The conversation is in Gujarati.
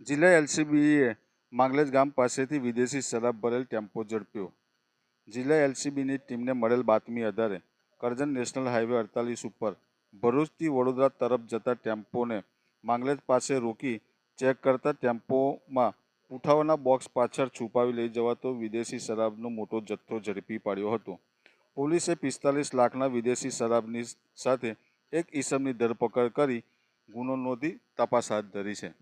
જિલ્લા એલસીબીએ માંગલેજ ગામ પાસેથી વિદેશી શરાબ ભરેલ ટેમ્પો ઝડપ્યો. જિલ્લા એલસીબીની ટીમને મળેલ બાતમી આધારે કરજણ નેશનલ હાઈવે અડતાલીસ ઉપર ભરૂચથી વડોદરા તરફ જતા ટેમ્પોને માંગલેજ પાસે રોકી ચેક કરતા ટેમ્પોમાં ઉઠાવના બોક્સ પાછળ છુપાવી લઈ જવાતો વિદેશી શરાબનો મોટો જથ્થો ઝડપી પાડ્યો હતો. પોલીસે પિસ્તાલીસ લાખના વિદેશી શરાબની સાથે એક ઈસમની ધરપકડ કરી ગુનો નોંધી તપાસ હાથ ધરી છે.